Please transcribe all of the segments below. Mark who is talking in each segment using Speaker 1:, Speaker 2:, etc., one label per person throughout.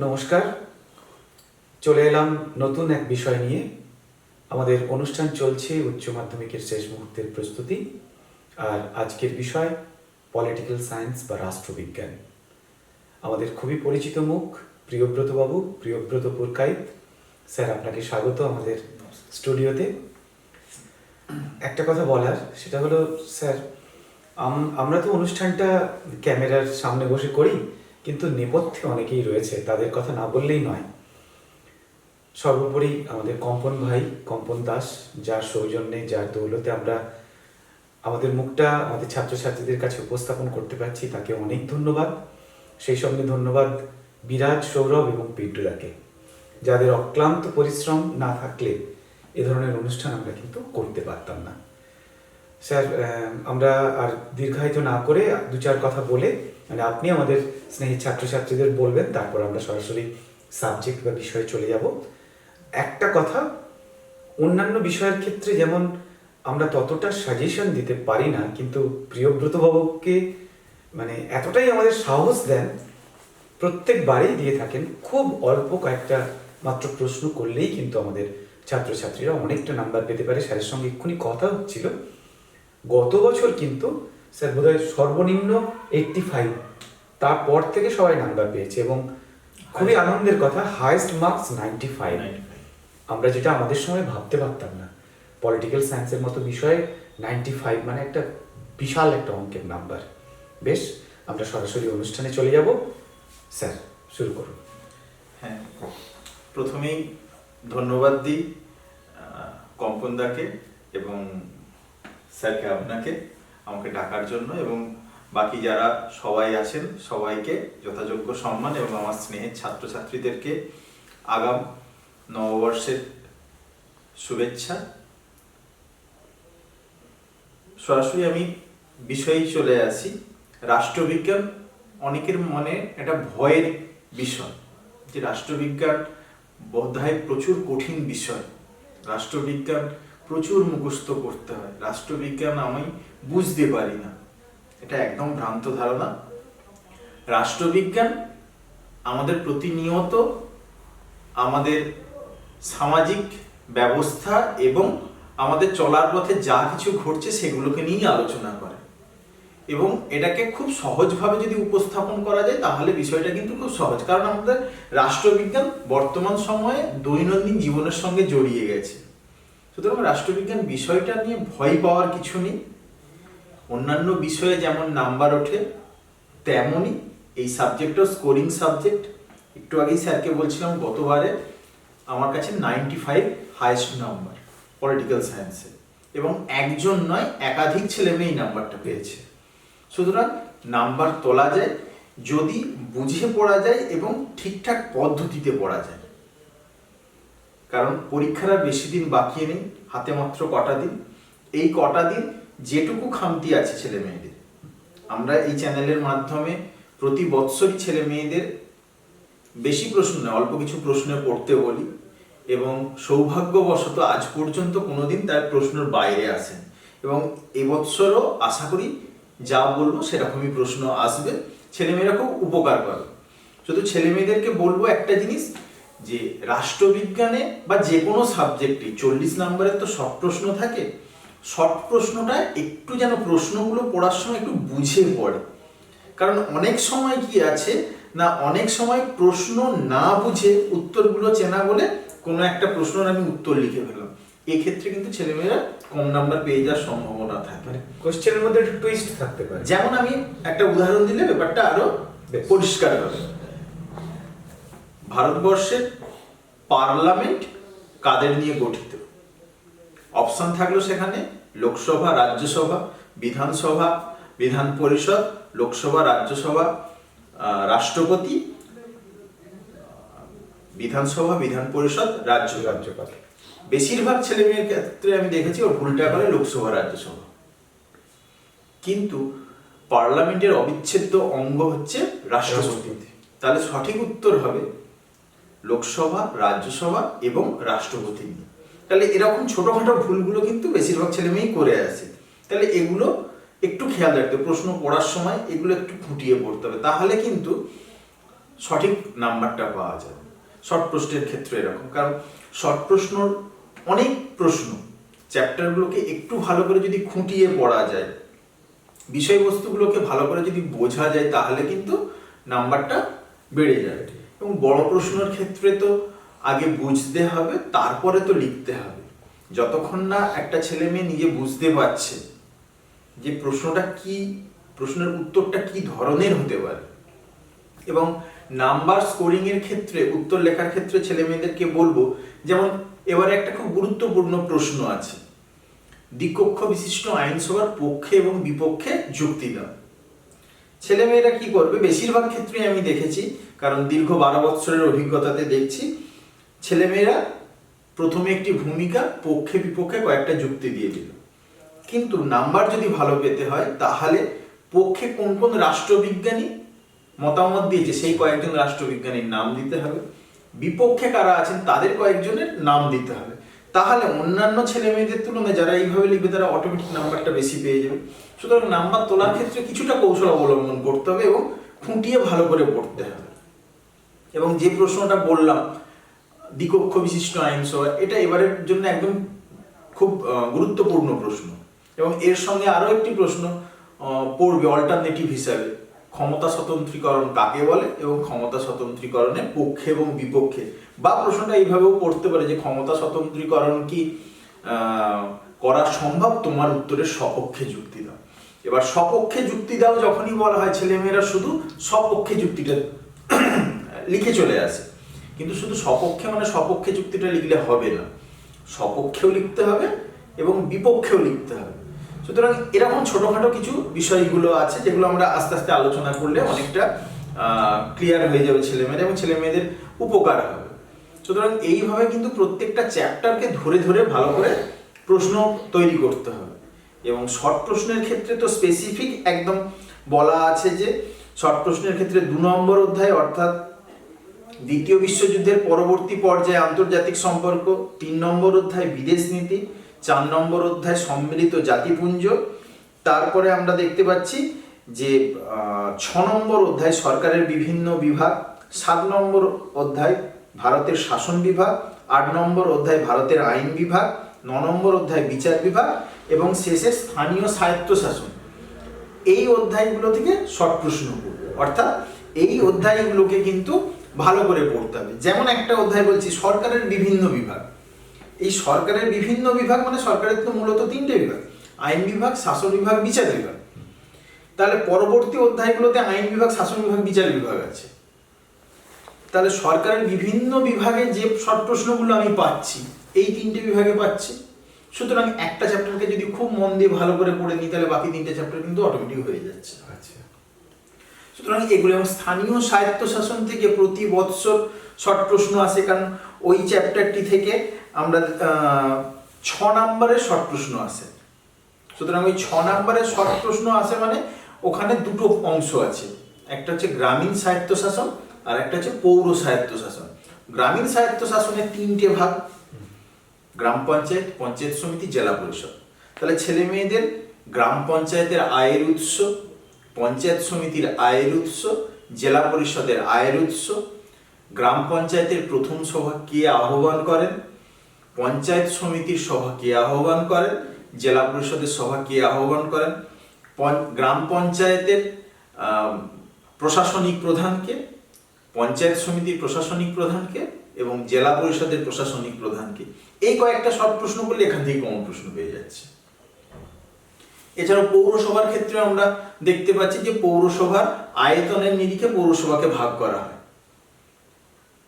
Speaker 1: নমস্কার। চলে এলাম নতুন এক বিষয় নিয়ে। আমাদের অনুষ্ঠান চলছে উচ্চ মাধ্যমিকের শেষ মুহূর্তের প্রস্তুতি আর আজকের বিষয় পলিটিক্যাল সায়েন্স বা রাষ্ট্রবিজ্ঞান। আমাদের খুবই পরিচিত মুখ, প্রিয়ব্রত বাবু, প্রিয়ব্রত পুরকাইত। স্যার, আপনাকে স্বাগত আমাদের স্টুডিওতে। একটা কথা বলার, সেটা হলো, স্যার আমরা তো অনুষ্ঠানটা ক্যামেরার সামনে বসে করি কিন্তু নেপথ্যে অনেকেই রয়েছে, তাদের কথা না বললেই নয়। সর্বোপরি আমাদের কম্পন ভাই, কম্পন দাস, যার সৌজন্যে, যার দৌলতে আমরা আমাদের মুখটা আমাদের ছাত্রছাত্রীদের কাছে উপস্থাপন করতে পারছি, তাকে অনেক ধন্যবাদ। সেই সঙ্গে ধন্যবাদ বিরাজ, সৌরভ এবং পিড্ডুরাকে যাদের অক্লান্ত পরিশ্রম না থাকলে এ ধরনের অনুষ্ঠান আমরা কিন্তু করতে পারতাম না। স্যার আমরা আর দীর্ঘায়িত না করে দু চার কথা বলে মানে আপনি আমাদের স্নেহী ছাত্রছাত্রীদের বলবেন, তারপর আমরা সরাসরি সাবজেক্ট বা বিষয়ে চলে যাব। একটা কথা, অন্যান্য বিষয়ের ক্ষেত্রে যেমন আমরা ততটা সাজেশন দিতে পারি না, কিন্তু প্রিয়ব্রত বাবুকে মানে এতটাই আমাদের সাহস দেন, প্রত্যেকবারেই দিয়ে থাকেন, খুব অল্প কয়েকটা মাত্র প্রশ্ন করলেই কিন্তু আমাদের ছাত্রছাত্রীরা অনেকটা নাম্বার পেতে পারে। স্যারের সঙ্গে এক্ষুনি কথা হচ্ছিল। গত বছর কিন্তু স্যার বোধহয় সর্বনিম্ন এইটটি ফাইভ তারপর থেকে সবাই নাম্বার পেয়েছে এবং খুবই আনন্দের কথা হাইয়েস্ট মার্কস নাইনটি ফাইভ আমরা যেটা আমাদের সময় ভাবতে পারতাম না। পলিটিক্যাল সায়েন্সের মতো বিষয়ে নাইনটি ফাইভ মানে একটা বিশাল একটা অঙ্কের নাম্বার বেশ আমরা সরাসরি অনুষ্ঠানে চলে যাব। স্যার শুরু করুন।
Speaker 2: হ্যাঁ প্রথমেই ধন্যবাদ দিই কম্পনদাকে এবং স্যারকে আপনাকে। আমাকে ডাকার জন্য এবং বাকি যারা সবাই আছেন, সবাইকে যথাযোগ্য সম্মান এবং আমার স্নেহের ছাত্রছাত্রীদেরকে আগাম নববর্ষের শুভেচ্ছা। সরাসরি আমি বিষয়েই চলে আসি। রাষ্ট্রবিজ্ঞান অনেকের মনে একটা ভয়ের বিষয় যে রাষ্ট্রবিজ্ঞান বোধহয় প্রচুর কঠিন বিষয়। রাষ্ট্রবিজ্ঞান প্রচুর মুখস্থ করতে হয়। রাষ্ট্রবিজ্ঞান আমি বুঝতে পারি না। এটা একদম ভ্রান্ত ধারণা। রাষ্ট্রবিজ্ঞান আমাদের প্রতিনিয়ত আমাদের সামাজিক ব্যবস্থা এবং আমাদের চলার পথে যা কিছু ঘটছে সেগুলোকে নিয়েই আলোচনা করে। এবং এটাকে খুব সহজভাবে যদি উপস্থাপন করা যায়, তাহলে বিষয়টা কিন্তু খুব সহজ। কারণ আমাদের রাষ্ট্রবিজ্ঞান বর্তমান সময়ে দৈনন্দিন জীবনের সঙ্গে জড়িয়ে গেছে। সুতরাং রাষ্ট্রবিজ্ঞান বিষয়টা নিয়ে ভয় পাওয়ার কিছু নেই। অন্যান্য বিষয়ে যেমন নাম্বার ওঠে, তেমনই এই সাবজেক্টও স্কোরিং সাবজেক্ট একটু আগেই স্যারকে বলছিলাম, গতবারে আমার কাছে ninety five highest number political সায়েন্সে এবং একজন নয়, একাধিক ছেলে মেয়ে নাম্বারটা পেয়েছে। সুতরাং নাম্বার তোলা যায়, যদি বুঝে পড়া যায় এবং ঠিকঠাক পদ্ধতিতে পড়া যায়। কারণ পরীক্ষার আর বেশি দিন বাকি নেই, হাতে মাত্র কটা দিন। এই কটা দিন যেটুকু খামতি আছে ছেলে মেয়েদের। আমরা এই চ্যানেলের মাধ্যমে প্রতি বৎসরই ছেলে মেয়েদের বেশি প্রশ্ন নয় অল্প কিছু প্রশ্নে পড়তে বলি এবং সৌভাগ্যবশত আজ পর্যন্ত কোনোদিন তার প্রশ্নের বাইরে আসেন। এবং এবছরও আশা করি যা বলব সেরকমই প্রশ্ন আসবে। ছেলেমেয়েরা খুব উপকার পাবে। শুধু ছেলে মেয়েদেরকে বলব একটা জিনিস যে রাষ্ট্রবিজ্ঞানে বা যে কোনো সাবজেক্টে চল্লিশ নম্বরের তো সব প্রশ্ন থাকে। শর্ট প্রশ্নটা একটু যেন প্রশ্নগুলো পড়ার সময় একটু বুঝে পড়ে। কারণ অনেক সময় কি আছে না অনেক সময় প্রশ্ন না বুঝে উত্তরগুলো চেনা বলে কোনো একটা প্রশ্নের আমি উত্তর লিখে ফেললাম। এক্ষেত্রে কিন্তু ছেলেমেয়েরা কম নাম্বার পেয়ে যাওয়ার সম্ভাবনা থাকে।
Speaker 1: মানে কোশ্চেনের মধ্যে একটু টুইস্ট থাকতে পারে।
Speaker 2: যেমন আমি একটা উদাহরণ দিলে ব্যাপারটা
Speaker 1: আরও
Speaker 2: পরিষ্কার হবে। ভারতবর্ষের পার্লামেন্ট কাদের নিয়ে গঠিত? অপশন থাকল সেখানে লোকসভা রাজ্যসভা বিধানসভা বিধান পরিষদ লোকসভা রাজ্যসভা রাষ্ট্রপতি বিধানসভা বিধান পরিষদ রাজ্য
Speaker 1: রাজ্যপাল।
Speaker 2: বেশিরভাগ ছেলে মেয়ের ক্ষেত্রে আমি দেখেছি ও ভুলটা করে লোকসভা রাজ্যসভা। কিন্তু পার্লামেন্টের অবিচ্ছেদ্য অঙ্গ হচ্ছে রাষ্ট্রপতি। তাহলে সঠিক উত্তর হবে লোকসভা, রাজ্যসভা এবং রাষ্ট্রপতি নিয়ে। তাহলে এরকম ছোটখাটো ভুলগুলো কিন্তু বেশিরভাগ ছেলে মেয়েই করে আসে। তাহলে এগুলো একটু খেয়াল রাখতে প্রশ্ন পড়ার সময় এগুলো একটু ফুটিয়ে পড়তে হবে। তাহলে কিন্তু সঠিক নাম্বারটা পাওয়া যাবে। শর্ট প্রশ্নের ক্ষেত্রে এরকম। কারণ শর্ট প্রশ্নর অনেক প্রশ্ন, চ্যাপ্টারগুলোকে একটু ভালো করে যদি খুঁটিয়ে পড়া যায়, বিষয়বস্তুগুলোকে ভালো করে যদি বোঝা যায়, তাহলে কিন্তু নাম্বারটা বেড়ে যাবে এবং বড় প্রশ্নের ক্ষেত্রে তো আগে বুঝতে হবে, তারপরে তো লিখতে হবে। যতক্ষণ না একটা ছেলে মেয়ে নিজে বুঝতে পারছে যে প্রশ্নটা কি, প্রশ্নের উত্তরটা কি ধরনের হতে পারে। এবং নাম্বার স্কোরিং এর ক্ষেত্রে, উত্তর লেখার ক্ষেত্রে ছেলে মেয়েদেরকে বলব, যেমন এবারে একটা খুব গুরুত্বপূর্ণ প্রশ্ন আছে। দ্বিকক্ষ বিশিষ্ট আইনসভার পক্ষে এবং বিপক্ষে যুক্তি দাও। ছেলেমেয়েরা কি করবে? বেশিরভাগ ক্ষেত্রে আমি দেখেছি কারণ দীর্ঘ বারো বছরের অভিজ্ঞতাতে দেখছি, ছেলেমেয়েরা প্রথমে একটি ভূমিকা পক্ষে বিপক্ষে কয়েকটা যুক্তি দিয়ে দিল। কিন্তু নাম্বার যদি ভালো পেতে হয়, তাহলে পক্ষে কোন কোন রাষ্ট্রবিজ্ঞানী মতামত দিয়েছে, সেই কয়েকজন রাষ্ট্রবিজ্ঞানীর নাম দিতে হবে। বিপক্ষে কারা আছেন, তাদের কয়েকজনের নাম দিতে হবে। তাহলে অন্যান্য ছেলে মেয়েদের তুলনায় যারা এইভাবে লিখবে, তারা অটোমেটিক নাম্বারটা বেশি পেয়ে যাবে। সুতরাং নাম্বার তোলার ক্ষেত্রে কিছুটা কৌশল অবলম্বন করতে হবে এবং খুঁটিয়ে ভালো করে পড়তে হবে। এবং যে প্রশ্নটা বললাম, দ্বিকক্ষ বিশিষ্ট আইন আইনসভা এটা এবারের জন্য একদম খুব গুরুত্বপূর্ণ প্রশ্ন। এবং এর সঙ্গে আরও একটি প্রশ্ন পড়বে অল্টারনেটিভ হিসাবে। ক্ষমতা স্বতন্ত্রীকরণ কাকে বলে এবং ক্ষমতা স্বতন্ত্রীকরণের পক্ষে এবং বিপক্ষে? বা প্রশ্নটা এইভাবেও পড়তে পারে যে ক্ষমতা স্বতন্ত্রীকরণ কি করা সম্ভব? তোমার উত্তরের সপক্ষে যুক্তি দাও। এবার সপক্ষে যুক্তি দাও, যখনই বলা হয় ছেলেমেয়েরা শুধু সপক্ষে যুক্তিটা লিখে চলে আসে। কিন্তু শুধু সপক্ষে মানে সপক্ষে যুক্তিটা লিখলে হবে না। সপক্ষেও লিখতে হবে এবং বিপক্ষেও লিখতে হবে। সুতরাং এরকম ছোটোখাটো কিছু বিষয়গুলো আছে যেগুলো আমরা আস্তে আস্তে আলোচনা করলে অনেকটা ক্লিয়ার হয়ে যাবে ছেলেমেয়েদের এবং ছেলে মেয়েদের উপকার হবে। সুতরাং এইভাবে কিন্তু প্রত্যেকটা চ্যাপ্টারকে ধরে ধরে ভালো করে প্রশ্ন তৈরি করতে হবে। এবং শর্ট প্রশ্নের ক্ষেত্রে তো স্পেসিফিক একদম বলা আছে যে শর্ট প্রশ্নের ক্ষেত্রে দু নম্বর অধ্যায় অর্থাৎ দ্বিতীয় বিশ্বযুদ্ধের পরবর্তী পর্যায়ে আন্তর্জাতিক সম্পর্ক, তিন নম্বর অধ্যায় বিদেশ নীতি, চার নম্বর অধ্যায় সম্মিলিত জাতিপুঞ্জ। তারপরে আমরা দেখতে পাচ্ছি যে ছ নম্বর অধ্যায় সরকারের বিভিন্ন বিভাগ, সাত নম্বর অধ্যায় ভারতের শাসন বিভাগ, আট নম্বর অধ্যায় ভারতের আইন বিভাগ, ন নম্বর অধ্যায় বিচার বিভাগ এবং শেষে স্থানীয় স্বায়ত্তশাসন এই অধ্যায়গুলো থেকে শর্ট প্রশ্ন অর্থাৎ এই অধ্যায়গুলোকে কিন্তু ভালো করে পড়তে হবে। যেমন একটা অধ্যায় বলছি, সরকারের বিভিন্ন বিভাগ। এই সরকারের বিভিন্ন বিভাগ মানে সরকারের তো মূলত তিনটে বিভাগ, আইন বিভাগ, শাসন বিভাগ, বিচার বিভাগ। তাহলে পরবর্তী অধ্যায়গুলোতে আইন বিভাগ, শাসন বিভাগ, বিচার বিভাগ আছে। তাহলে সরকারের বিভিন্ন বিভাগে যে শর্ট প্রশ্নগুলো আমি পাচ্ছি, এই তিনটে বিভাগে পাচ্ছি। সুতরাং একটা চ্যাপ্টারকে যদি খুব মন দিয়ে ভালো করে পড়ে নিই, তাহলে বাকি তিনটে চ্যাপ্টার কিন্তু অটোমেটিক হয়ে যাচ্ছে।
Speaker 1: আচ্ছা।
Speaker 2: সুতরাং এগুলো এবং স্থানীয় স্বায়ত্তশাসন থেকে প্রতি বৎসর শর্ট প্রশ্ন আসে, কারণ ওই চ্যাপ্টারটি থেকে আমরা ছ নম্বরের শর্ট প্রশ্ন আসে। সুতরাং ওই ছ নম্বরের শর্ট প্রশ্ন আসে মানে ওখানে দুটো অংশ আছে। একটা হচ্ছে গ্রামীণ স্বায়ত্তশাসন আর একটা হচ্ছে পৌর স্বায়ত্তশাসন গ্রামীণ স্বায়ত্তশাসনের তিনটে ভাগ, গ্রাম পঞ্চায়েত পঞ্চায়েত সমিতি, জেলা পরিষদ। তাহলে ছেলে মেয়েদের গ্রাম পঞ্চায়েতের আয়ের উৎস পঞ্চায়েত সমিতির আয়ের উৎস, জেলা পরিষদের আয়ের উৎস, গ্রাম পঞ্চায়েতের প্রথম সভা কে আহ্বান করেন, পঞ্চায়েত সমিতির সভা কে আহ্বান করেন, জেলা পরিষদের সভা কে আহ্বান করেন গ্রাম পঞ্চায়েতের প্রশাসনিক প্রধানকে, পঞ্চায়েত সমিতির প্রশাসনিক প্রধানকে এবং জেলা পরিষদের প্রশাসনিক প্রধানকে। এই কয়েকটা সব প্রশ্ন করলে এখান থেকে কমন প্রশ্ন পেয়ে যাচ্ছে। এছাড়াও পৌরসভার ক্ষেত্রে আমরা দেখতে পাচ্ছি যে পৌরসভার আয়তনের নিরিখে পৌরসভাকে ভাগ করা হয়।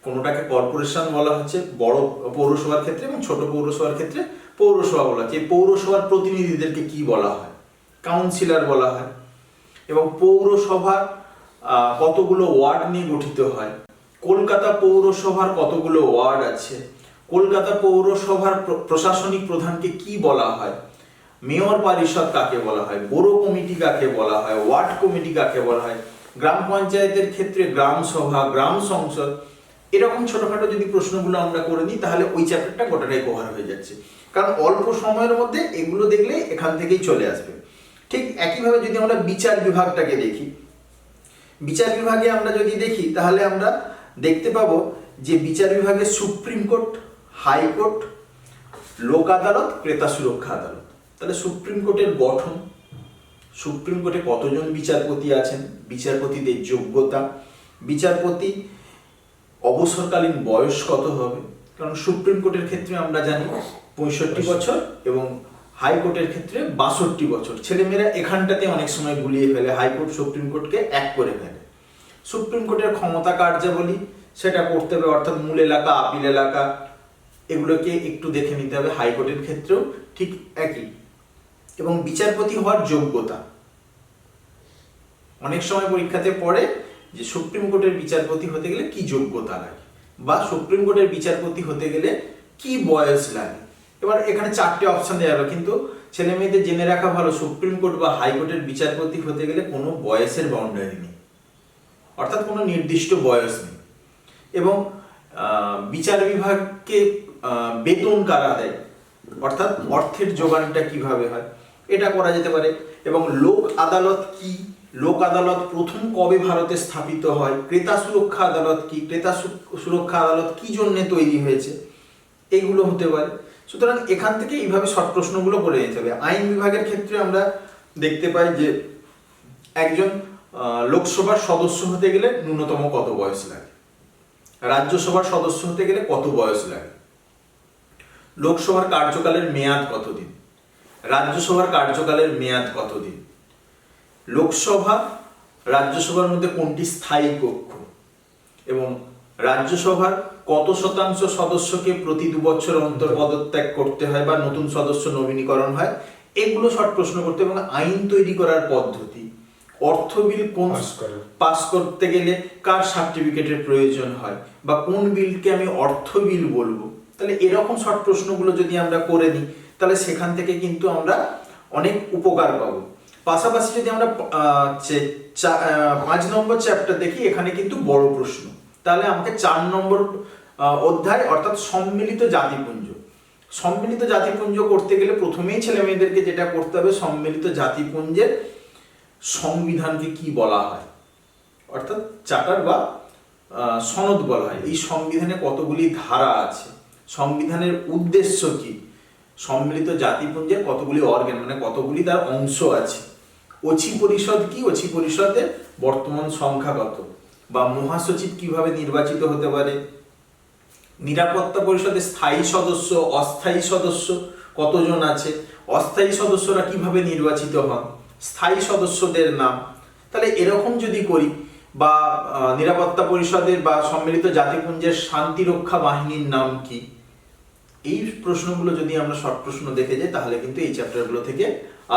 Speaker 2: কোনোটাকে কর্পোরেশন বলা হচ্ছে, বড় পৌরসভার ক্ষেত্রে এবং ছোট পৌরসভার ক্ষেত্রে পৌরসভা বলা হচ্ছে। পৌরসভার প্রতিনিধিদেরকে কি বলা হয়? কাউন্সিলর বলা হয় এবং পৌরসভার কতগুলো ওয়ার্ড নিয়ে গঠিত হয়? কলকাতা পৌরসভার কতগুলো ওয়ার্ড আছে? কলকাতা পৌরসভার প্র- প্রশাসনিক প্রধানকে কি বলা হয়? মেয়র পরিষদ কাকে বলা হয়, বড় কমিটি কাকে বলা হয়, ওয়ার্ড কমিটি কাকে বলা হয়, গ্রাম পঞ্চায়েতের ক্ষেত্রে গ্রাম সভা, গ্রাম সংসদ, এরকম ছোটখাটো যদি প্রশ্নগুলো আমরা করে নিই, তাহলে ওই চ্যাপ্টারটা গোটাটাই কভার হয়ে যাচ্ছে। কারণ অল্প সময়ের মধ্যে এগুলো দেখলে এখান থেকেই চলে আসবে। ঠিক একইভাবে যদি আমরা বিচার বিভাগটাকে দেখি, বিচার বিভাগে আমরা যদি দেখি, তাহলে আমরা দেখতে পাবো যে বিচার বিভাগে সুপ্রিম কোর্ট, হাইকোর্ট, লোক আদালত, ক্রেতা সুরক্ষা আদালত। তাহলে সুপ্রিম কোর্টের গঠন। সুপ্রিম কোর্টে কতজন বিচারপতি আছেন? বিচারপতিদের যোগ্যতা। বিচারপতি অবসরকালীন বয়স কত হবে? কারণ সুপ্রিম কোর্টের ক্ষেত্রে আমরা জানি পঁয়ষট্টি বছর এবং হাইকোর্টের ক্ষেত্রে বাষট্টি বছর। ছেলেমেয়েরা এখানটাতে অনেক সময় গুলিয়ে ফেলে হাইকোর্ট সুপ্রিম কোর্টকে এক করে ফেলে। সুপ্রিম কোর্টের ক্ষমতা কার্যাবলী সেটা করতে হবে অর্থাৎ মূল এলাকা আপিল এলাকা এগুলোকে একটু দেখে নিতে হবে। হাইকোর্টের ক্ষেত্রেও ঠিক একই। এবং বিচারপতি হওয়ার যোগ্যতা। অনেক সময় পরীক্ষাতে পড়ে যে সুপ্রিম কোর্টের বিচারপতি হতে গেলে কি যোগ্যতা লাগে বা সুপ্রিম কোর্টের বিচারপতি হতে গেলে কি বয়স লাগে। এবার এখানে চারটে অপশন দেওয়া হলো, কিন্তু ছেলে মেয়েদের জেনে রাখা ভালো, সুপ্রিম কোর্ট বা হাইকোর্টের বিচারপতি হতে গেলে কোনো বয়সের বাউন্ডারি নেই। অর্থাৎ কোনো নির্দিষ্ট বয়স নেই। এবং বিচার বিভাগকে বেতন কারা দেয়? অর্থাৎ অর্থের যোগানটা কীভাবে হয়? এটা করা যেতে পারে। এবং লোক আদালত কি? লোক আদালত প্রথম কবে ভারতে স্থাপিত হয়? ক্রেতা সুরক্ষা আদালত কি? ক্রেতা সুরক্ষা আদালত কি জন্য তৈরি হয়েছে? এইগুলো হতে পারে। সুতরাং এখান থেকে এইভাবে শর্ট প্রশ্নগুলো করে নিতে হবে। আইন বিভাগের ক্ষেত্রে আমরা দেখতে পাই যে একজন লোকসভার সদস্য হতে গেলে ন্যূনতম কত বয়স লাগে? রাজ্যসভার সদস্য হতে গেলে কত বয়স লাগে? লোকসভার কার্যকালের মেয়াদ কতদিন? রাজ্যসভার কার্যকালের মেয়াদ কতদিন? লোকসভা রাজ্যসভার মধ্যে কোনটি স্থায়ী কক্ষ? এবং রাজ্যসভার কত শতাংশ সদস্যকে প্রতি দু বছর অন্তর পদত্যাগ করতে হয় বা নতুন সদস্য নবীনীকরণ হয়? এগুলো শর্ট প্রশ্ন করতে এবং আইন তৈরি করার পদ্ধতি অর্থ বিল কোন
Speaker 1: পাস
Speaker 2: করতে গেলে কার সার্টিফিকেটের প্রয়োজন হয় বা কোন বিলকে আমি অর্থ বিল বলব? তাহলে এরকম শর্ট প্রশ্নগুলো যদি আমরা করে নিই তাহলে সেখান থেকে কিন্তু আমরা অনেক উপকার পাবো। পাশাপাশি যদি আমরা পাঁচ নম্বর চ্যাপ্টার দেখি, এখানে কিন্তু বড় প্রশ্ন। তাহলে আমাকে চার নম্বর অধ্যায় অর্থাৎ সম্মিলিত জাতিপুঞ্জ। সম্মিলিত জাতিপুঞ্জ করতে গেলে প্রথমেই ছেলে মেয়েদেরকে যেটা করতে হবে, সম্মিলিত জাতিপুঞ্জের সংবিধানকে কি বলা হয়? অর্থাৎ চার্টার বা সনদ বলা হয়। এই সংবিধানে কতগুলি ধারা আছে? সংবিধানের উদ্দেশ্য কি? সম্মিলিত জাতিপুঞ্জের কতগুলি অর্গান মানে কতগুলি তার অংশ আছে? অছি পরিষদ কি? অছি পরিষদের বর্তমান সংখ্যা কত বা মহাসচিব কীভাবে নির্বাচিত হতে পারে? নিরাপত্তা পরিষদের স্থায়ী সদস্য, অস্থায়ী সদস্য কতজন আছে? অস্থায়ী সদস্যরা কীভাবে নির্বাচিত হন? স্থায়ী সদস্যদের নাম। তাহলে এরকম যদি করি, বা নিরাপত্তা পরিষদের বা সম্মিলিত জাতিপুঞ্জের শান্তিরক্ষা বাহিনীর নাম কি? এই প্রশ্নগুলো যদি আমরা শর্ট প্রশ্ন দেখে যাই, তাহলে কিন্তু এই চ্যাপ্টারগুলো থেকে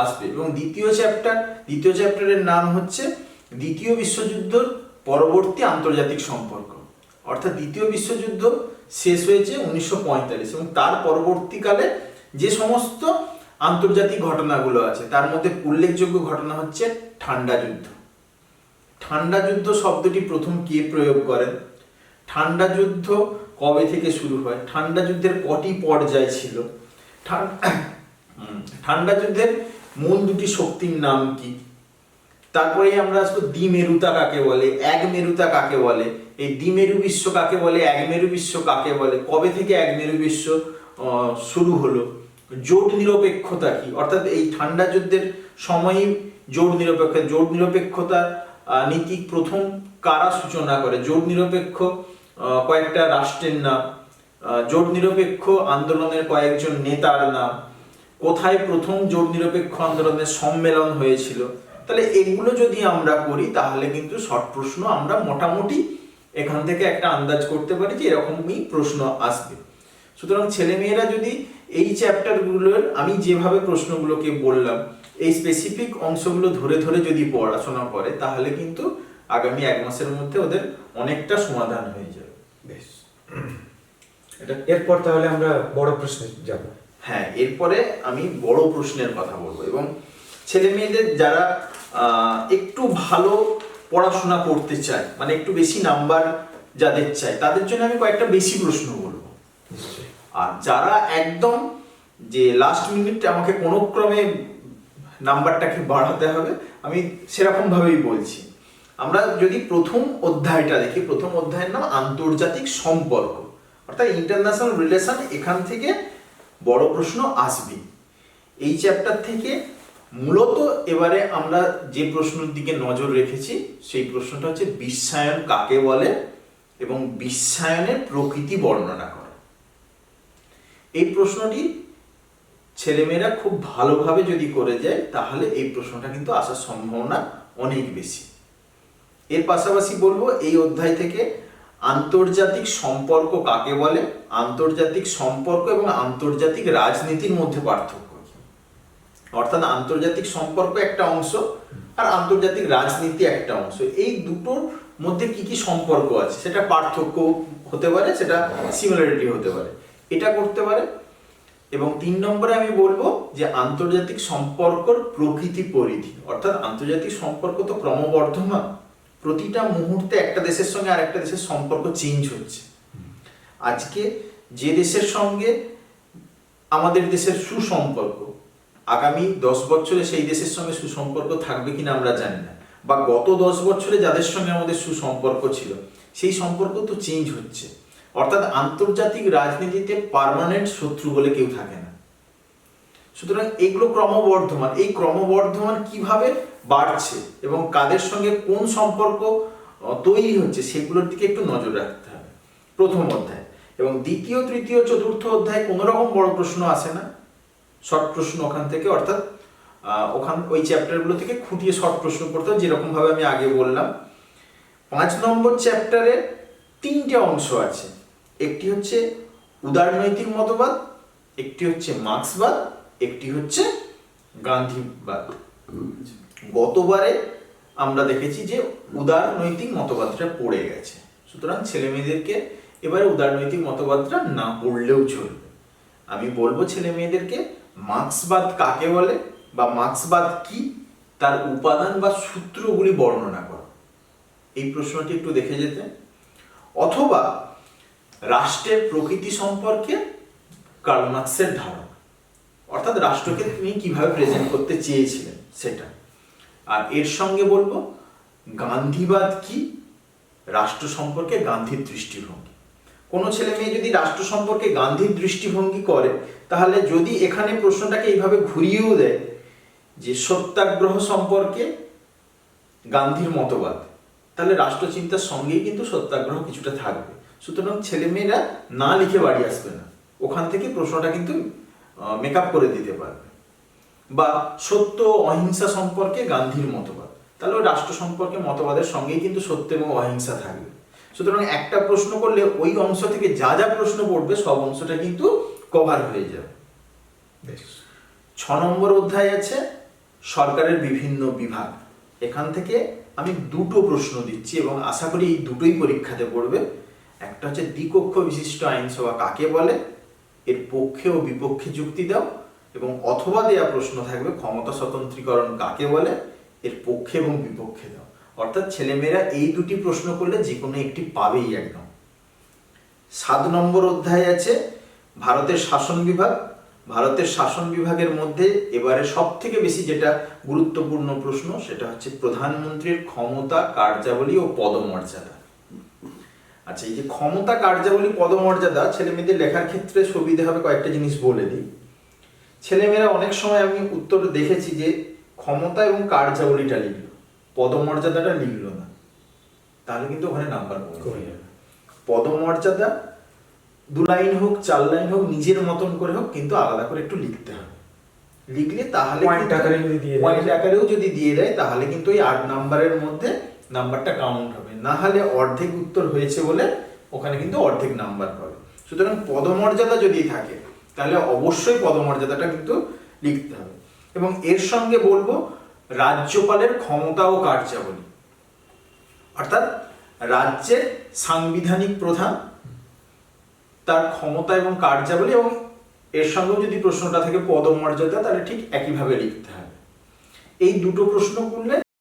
Speaker 2: আসবে। এবং দ্বিতীয় চ্যাপ্টার দ্বিতীয় চ্যাপ্টারের নাম হচ্ছে দ্বিতীয় বিশ্বযুদ্ধ পরবর্তী আন্তর্জাতিক সম্পর্ক। অর্থাৎ দ্বিতীয় বিশ্বযুদ্ধ শেষ হয়েছে উনিশশো পঁয়তাল্লিশ এবং তার পরবর্তীকালে যে সমস্ত আন্তর্জাতিক ঘটনাগুলো আছে, তার মধ্যে উল্লেখযোগ্য ঘটনা হচ্ছে ঠান্ডা যুদ্ধ। ঠান্ডা যুদ্ধ শব্দটি প্রথম কে প্রয়োগ করেন? ঠান্ডা যুদ্ধ কবে থেকে শুরু হয়? ঠান্ডা যুদ্ধের কটি পর্যায় ছিল? ঠান- ঠান্ডা যুদ্ধের মূল দুটি শক্তির নাম কি? তারপরে আমরা আসব দ্বিমেরুতা কাকে বলে? এক মেরুতা কাকে বলে? এই দ্বিমেরু বিশ্ব কাকে বলে? এক মেরু বিশ্ব কাকে বলে? কবে থেকে এক মেরু বিশ্ব শুরু হলো? জোট নিরপেক্ষতা কি? অর্থাৎ এই ঠান্ডা যুদ্ধের সময়ই জোট নিরপেক্ষ, জোট নিরপেক্ষতা নীতি প্রথম কারা সূচনা করে? জোট নিরপেক্ষ কয়েকটা রাষ্ট্রের নাম জোট নিরপেক্ষ আন্দোলনের কয়েকজন নেতার নাম, কোথায় প্রথম জোট নিরপেক্ষ আন্দোলনের সম্মেলন হয়েছিল। তাহলে এগুলো যদি আমরা করি, তাহলে কিন্তু শর্ট প্রশ্ন আমরা মোটামুটি এখান থেকে একটা আন্দাজ করতে পারি যে এরকমই প্রশ্ন আসবে। সুতরাং ছেলেমেয়েরা যদি এই চ্যাপ্টারগুলোর, আমি যেভাবে প্রশ্নগুলোকে বললাম, এই স্পেসিফিক অংশগুলো ধরে ধরে যদি পড়াশোনা করে, তাহলে কিন্তু আগামী এক মাসের মধ্যে ওদের অনেকটা সমাধান হয়ে
Speaker 1: বেশ
Speaker 2: এটা
Speaker 1: এরপর তাহলে আমরা বড় প্রশ্নে যাব।
Speaker 2: হ্যাঁ এরপরে আমি বড় প্রশ্নের কথা বলব এবং ছেলে মেয়েদের যারা একটু ভালো পড়াশোনা করতে চায় মানে একটু বেশি নাম্বার যাদের চায় তাদের জন্য আমি কয়েকটা বেশি প্রশ্ন বলব। আর যারা একদম যে লাস্ট মিনিট আমাকে কোনো ক্রমে নাম্বারটাকে বাড়াতে হবে আমি সেরকম ভাবেই বলছি। আমরা যদি প্রথম অধ্যায়টা দেখি, প্রথম অধ্যায়ের নাম আন্তর্জাতিক সম্পর্ক। অর্থাৎ ইন্টারন্যাশনাল রিলেশন এখান থেকে বড় প্রশ্ন আসবে। এই চ্যাপ্টার থেকে মূলত এবারে আমরা যে প্রশ্নের দিকে নজর রেখেছি, সেই প্রশ্নটা হচ্ছে বিশ্বায়ন কাকে বলে এবং বিশ্বায়নের প্রকৃতি বর্ণনা করে। এই প্রশ্নটি ছেলেমেয়েরা খুব ভালোভাবে যদি করে যায়, তাহলে এই প্রশ্নটা কিন্তু আসার সম্ভাবনা অনেক বেশি। এর পাশাপাশি বলব, এই অধ্যায় থেকে আন্তর্জাতিক সম্পর্ক কাকে বলে? আন্তর্জাতিক সম্পর্ক এবং আন্তর্জাতিক রাজনীতির মধ্যে পার্থক্য অর্থাৎ আন্তর্জাতিক সম্পর্ক একটা অংশ আর আন্তর্জাতিক রাজনীতি একটা অংশ। এই দুটোর মধ্যে কি কি সম্পর্ক আছে? সেটা পার্থক্য হতে পারে, সেটা সিমিলারিটি হতে পারে। এটা করতে পারে। এবং তিন নম্বরে আমি বলব যে আন্তর্জাতিক সম্পর্কর প্রকৃতি পরিধি। অর্থাৎ আন্তর্জাতিক সম্পর্ক তো ক্রমবর্ধমান। প্রতিটা মুহূর্তে একটা দেশের সঙ্গে আর একটা দেশের সম্পর্ক চেঞ্জ হচ্ছে। আজকে যে দেশের সঙ্গে আমাদের দেশের সুসম্পর্ক, আগামী দশ বছরে সেই দেশের সঙ্গে সুসম্পর্ক থাকবে কিনা আমরা জানি না। বা গত দশ বছরে যাদের সঙ্গে আমাদের সুসম্পর্ক ছিল, সেই সম্পর্ক তো চেঞ্জ হচ্ছে। অর্থাৎ আন্তর্জাতিক রাজনীতিতে পার্মানেন্ট শত্রু বলে কেউ থাকে না। সুতরাং এগুলো ক্রমবর্ধমান। এই ক্রমবর্ধমান কীভাবে বাড়ছে এবং কাদের সঙ্গে কোন সম্পর্ক তৈরি হচ্ছে সেগুলোর দিকে একটু নজর রাখতে হবে। প্রথম অধ্যায়। এবং দ্বিতীয়, তৃতীয়, চতুর্থ অধ্যায় কোনো রকম বড় প্রশ্ন আসে না। শর্ট প্রশ্ন ওখান থেকে, অর্থাৎ ওখান, ওই চ্যাপ্টারগুলো থেকে খুঁটিয়ে শর্ট প্রশ্ন করতে হয় যেরকম ভাবে আমি আগে বললাম। পাঁচ নম্বর চ্যাপ্টারে তিনটে অংশ আছে। একটি হচ্ছে উদারনৈতিক মতবাদ, একটি হচ্ছে মার্ক্সবাদ একটি হচ্ছে গান্ধীবাদ গতবারে আমরা দেখেছি যে উদারনৈতিক মতবাদটা পড়ে গেছে। সুতরাং ছেলে মেয়েদেরকে এবারে উদারনৈতিক মতবাদটা না পড়লেও চলবে। আমি বলব ছেলে মেয়েদেরকে মার্ক্সবাদ কাকে বলে বা মার্ক্সবাদ কি, তার উপাদান বা সূত্রগুলি বর্ণনা করো। এই প্রশ্নটি একটু দেখে যেতে। অথবা রাষ্ট্রের প্রকৃতি সম্পর্কে কার্ল মার্ক্সের ধারণা। অর্থাৎ রাষ্ট্রকে তিনি কীভাবে প্রেজেন্ট করতে চেয়েছিলেন, সেটা। আর এর সঙ্গে বলব, গান্ধীবাদ কি? রাষ্ট্র সম্পর্কে গান্ধীর দৃষ্টিভঙ্গি। কোনো ছেলে মেয়ে যদি রাষ্ট্র সম্পর্কে গান্ধীর দৃষ্টিভঙ্গি করে, তাহলে যদি এখানে প্রশ্নটাকে এইভাবে ঘুরিয়েও দেয় যে সত্যাগ্রহ সম্পর্কে গান্ধীর মতবাদ, তাহলে রাষ্ট্রচিন্তার সঙ্গেই কিন্তু সত্যাগ্রহ কিছুটা থাকবে। সুতরাং ছেলেমেয়েরা না লিখে বাড়ি আসবে না। ওখান থেকে প্রশ্নটা কিন্তু মেকআপ করে দিতে পারবে। বা সত্য অহিংসা সম্পর্কে গান্ধীর মতবাদ। তাহলে ওই রাষ্ট্র সম্পর্কে মতবাদের সঙ্গেই কিন্তু সত্য এবং অহিংসা থাকবে। সুতরাং একটা প্রশ্ন করলে ওই অংশ থেকে যা যা প্রশ্ন পড়বে সব অংশটা কিন্তু কভার হয়ে যাবে। ছ নম্বর অধ্যায় আছে সরকারের বিভিন্ন বিভাগ। এখান থেকে আমি দুটো প্রশ্ন দিচ্ছি এবং আশা করি এই দুটোই পরীক্ষাতে পড়বে। একটা হচ্ছে দ্বিকক্ষ বিশিষ্ট আইনসভা কাকে বলে এর পক্ষে ও বিপক্ষে যুক্তি দাও এবং অথবা দেয়া প্রশ্ন থাকবে ক্ষমতা স্বতন্ত্রীকরণ কাকে বলে? এর পক্ষে এবং বিপক্ষে দাও। অর্থাৎ ছেলেমেয়েরা এই দুটি প্রশ্ন করলে যে কোনো একটি পাবেই একদম। সাত নম্বর অধ্যায় আছে, ভারতের শাসন বিভাগ। ভারতের শাসন বিভাগের মধ্যে এবারে সব থেকে বেশি যেটা গুরুত্বপূর্ণ প্রশ্ন, সেটা হচ্ছে প্রধানমন্ত্রীর ক্ষমতা, কার্যাবলী ও পদমর্যাদা। আচ্ছা এই যে ক্ষমতা কার্যাবলী পদমর্যাদা ছেলে মেয়েদের লেখার ক্ষেত্রে সুবিধা হবে কয়েকটা জিনিস বলে দিই। ছেলেমেয়েরা অনেক সময় আমি উত্তর দেখেছি যে ক্ষমতা এবং কার্যাবলীটা লিখলো পদমর্যাদাটা লিখলো না। তাহলে কিন্তু ওখানে নাম্বার কমে যাবে। পদমর্যাদা দু লাইন হোক চার লাইন হোক নিজের মতন করে হোক কিন্তু আলাদা করে একটু লিখতে হবে। লিখলে তাহলে point আকারেও যদি দিয়ে দেয়। তাহলে কিন্তু ওই আট নাম্বারের মধ্যে নাম্বারটা কাউন্ট হবে। না হলে অর্ধেক উত্তর হয়েছে বলে ওখানে কিন্তু অর্ধেক নাম্বার পাবে। সুতরাং পদমর্যাদা যদি থাকে, তাহলে অবশ্যই পদমর্যাদাটা কিন্তু লিখতে হবে। এবং এর সঙ্গে বলব, রাজ্যপালের ক্ষমতা ও কার্যাবলী। অর্থাৎ রাজ্যের সাংবিধানিক প্রধান, তার ক্ষমতা এবং কার্যাবলী এবং এর সঙ্গেও যদি প্রশ্নটা থাকে পদমর্যাদা, তাহলে ঠিক একইভাবে লিখতে হবে। এই দুটো প্রশ্ন করলে